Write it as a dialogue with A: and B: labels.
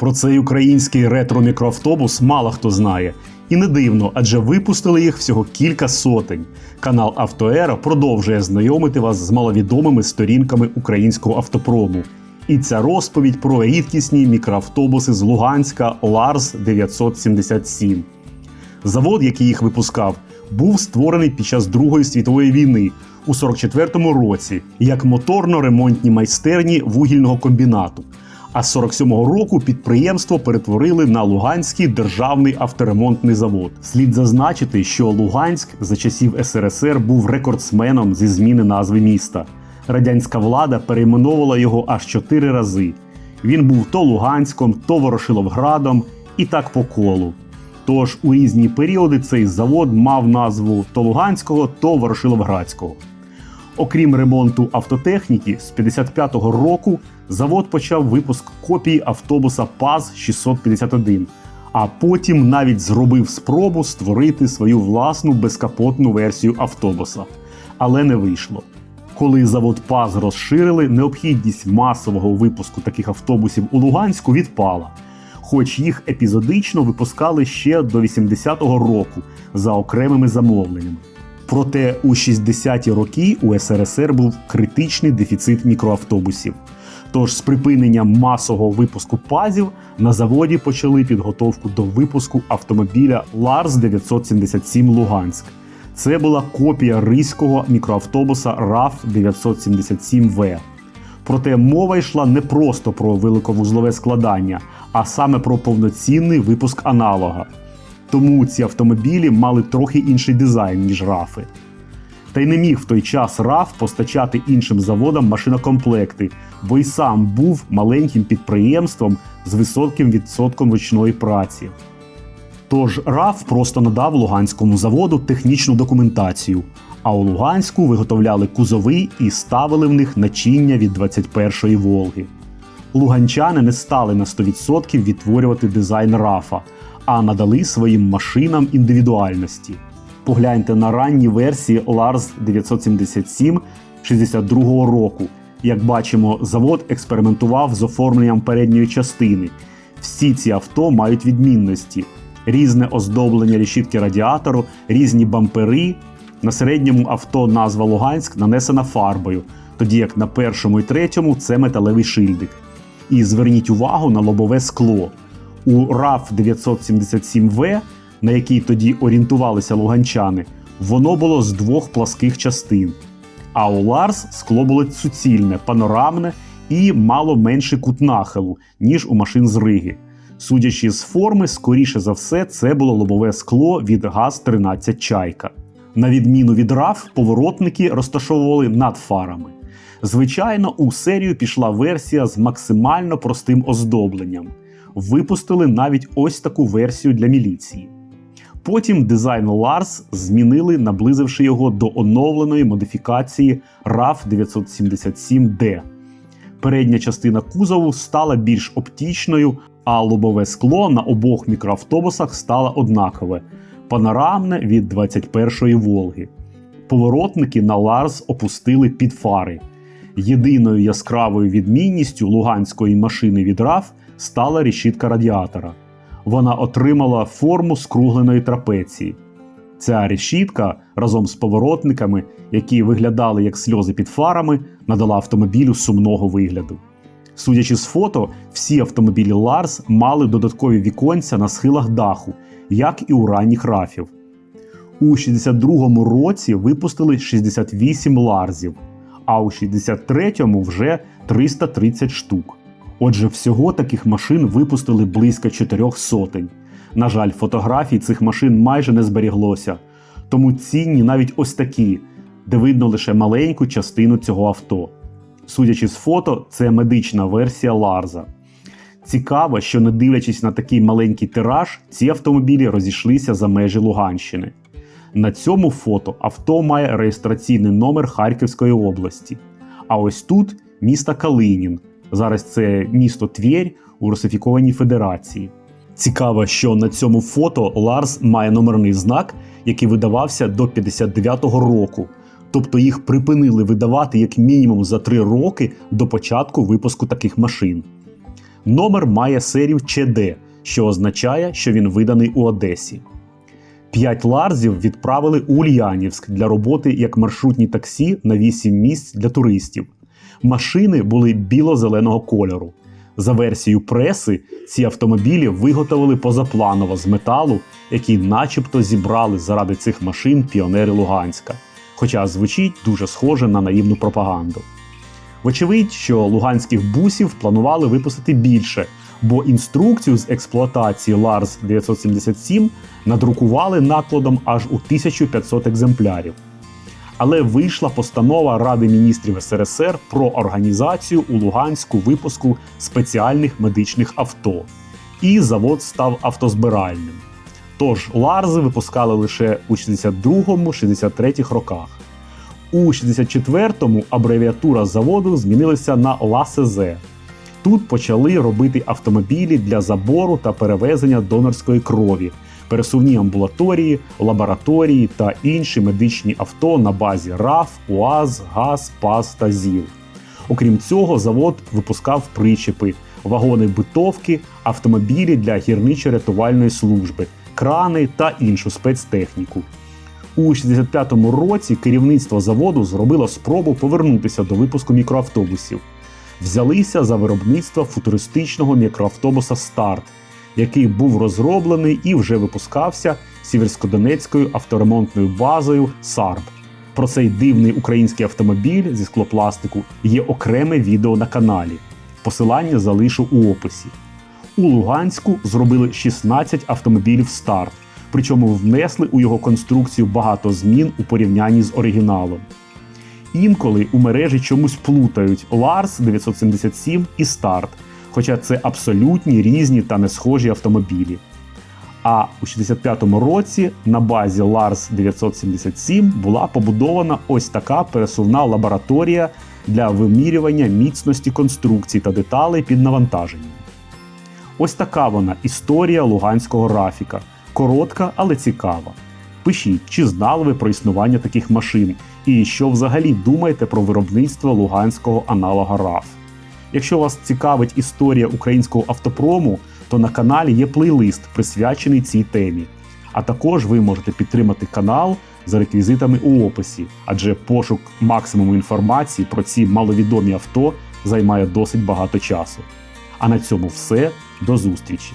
A: Про цей український ретро-мікроавтобус мало хто знає. І не дивно, адже випустили їх всього кілька сотень. Канал Автоера продовжує знайомити вас з маловідомими сторінками українського автопрому. І ця розповідь про рідкісні мікроавтобуси з Луганська Ларс 977. Завод, який їх випускав, був створений під час Другої світової війни у 44-му році як моторно-ремонтні майстерні вугільного комбінату. А з 47-го року підприємство перетворили на Луганський державний авторемонтний завод. Слід зазначити, що Луганськ за часів СРСР був рекордсменом зі зміни назви міста. Радянська влада перейменовувала його аж чотири рази. Він був то Луганськом, то Ворошиловградом, і так по колу. Тож у різні періоди цей завод мав назву то Луганського, то Ворошиловградського. Окрім ремонту автотехніки, з 55-го року завод почав випуск копій автобуса ПАЗ-651, а потім навіть зробив спробу створити свою власну безкапотну версію автобуса. Але не вийшло. Коли завод ПАЗ розширили, необхідність масового випуску таких автобусів у Луганську відпала, хоч їх епізодично випускали ще до 80-го року за окремими замовленнями. Проте у 60-ті роки у СРСР був критичний дефіцит мікроавтобусів. Тож з припиненням масового випуску пазів на заводі почали підготовку до випуску автомобіля Ларс 977 Луганськ. Це була копія ризького мікроавтобуса RAF 977В. Проте мова йшла не просто про великовузлове складання, а саме про повноцінний випуск аналога. Тому ці автомобілі мали трохи інший дизайн, ніж рафи. Та й не міг в той час РАФ постачати іншим заводам машинокомплекти, бо й сам був маленьким підприємством з високим відсотком ручної праці. Тож РАФ просто надав Луганському заводу технічну документацію, а у Луганську виготовляли кузови і ставили в них начиння від 21-ї Волги. Луганчани не стали на 100% відтворювати дизайн РАФа, а надали своїм машинам індивідуальності. Погляньте на ранні версії Lars 977 62-го року. Як бачимо, завод експериментував з оформленням передньої частини. Всі ці авто мають відмінності: різне оздоблення решітки радіатору, різні бампери. На середньому авто назва Луганськ нанесена фарбою, тоді як на першому і третьому це металевий шильдик. І зверніть увагу на лобове скло. У RAF 977В, на який тоді орієнтувалися луганчани, воно було з двох пласких частин. А у Ларс скло було суцільне, панорамне і мало менший кут нахилу, ніж у машин з Риги. Судячи з форми, скоріше за все, це було лобове скло від ГАЗ-13 Чайка. На відміну від RAF, поворотники розташовували над фарами. Звичайно, у серію пішла версія з максимально простим оздобленням. Випустили навіть ось таку версію для міліції. Потім дизайн Lars змінили, наблизивши його до оновленої модифікації RAF 977D. Передня частина кузову стала більш оптічною, а лобове скло на обох мікроавтобусах стало однакове панорамне від 21-ї Волги. Поворотники на Lars опустили під фари. Єдиною яскравою відмінністю луганської машини від RAF стала решітка радіатора. Вона отримала форму скругленої трапеції. Ця решітка разом з поворотниками, які виглядали як сльози під фарами, надала автомобілю сумного вигляду. Судячи з фото, всі автомобілі Lars мали додаткові віконця на схилах даху, як і у ранніх рафів. У 62-му році випустили 68 ларзів, а у 63-му вже 330 штук. Отже, всього таких машин випустили близько чотирьох сотень. На жаль, фотографій цих машин майже не зберіглося, тому цінні навіть ось такі, де видно лише маленьку частину цього авто. Судячи з фото, це медична версія Ларза. Цікаво, що не дивлячись на такий маленький тираж, ці автомобілі розійшлися за межі Луганщини. На цьому фото авто має реєстраційний номер Харківської області. А ось тут міста Калинін. Зараз це місто Твєрь у Русифікованій Федерації. Цікаво, що на цьому фото Ларс має номерний знак, який видавався до 59-го року. Тобто їх припинили видавати як мінімум за три роки до початку випуску таких машин. Номер має серію ЧД, що означає, що він виданий у Одесі. П'ять ларзів відправили у Ульянівськ для роботи як маршрутні таксі на 8 місць для туристів. Машини були біло-зеленого кольору. За версією преси, ці автомобілі виготовили позапланово з металу, який начебто зібрали заради цих машин піонери Луганська. Хоча звучить дуже схоже на наївну пропаганду. Вочевидь, що луганських бусів планували випустити більше, бо інструкцію з експлуатації Ларс 977 надрукували накладом аж у 1500 екземплярів. Але вийшла постанова Ради міністрів СРСР про організацію у Луганську випуску спеціальних медичних авто, і завод став автозбиральним. Тож Ларзи випускали лише у 62-63 роках. У 64-му абревіатура заводу змінилася на ЛАСЗ. Тут почали робити автомобілі для забору та перевезення донорської крові, пересувні амбулаторії, лабораторії та інші медичні авто на базі РАФ, УАЗ, ГАЗ, ПАЗ та ЗІЛ. Окрім цього, завод випускав причепи, вагони битовки, автомобілі для гірничо-рятувальної служби, крани та іншу спецтехніку. У 65-му році керівництво заводу зробило спробу повернутися до випуску мікроавтобусів. Взялися за виробництво футуристичного мікроавтобуса Старт, який був розроблений і вже випускався Сіверськодонецькою авторемонтною базою САРБ. Про цей дивний український автомобіль зі склопластику є окреме відео на каналі. Посилання залишу у описі. У Луганську зробили 16 автомобілів старт, причому внесли у його конструкцію багато змін у порівнянні з оригіналом. Інколи у мережі чомусь плутають Ларс 977 і Старт, хоча це абсолютні різні та не схожі автомобілі. А у 65-му році на базі Ларс 977 була побудована ось така пересувна лабораторія для вимірювання міцності конструкцій та деталей під навантаженням. Ось така вона історія луганського рафіка. Коротка, але цікава. Пишіть, чи знали ви про існування таких машин, і що взагалі думаєте про виробництво луганського аналога РАФ. Якщо вас цікавить історія українського автопрому, то на каналі є плейлист, присвячений цій темі. А також ви можете підтримати канал за реквізитами у описі, адже пошук максимуму інформації про ці маловідомі авто займає досить багато часу. А на цьому все. До зустрічі!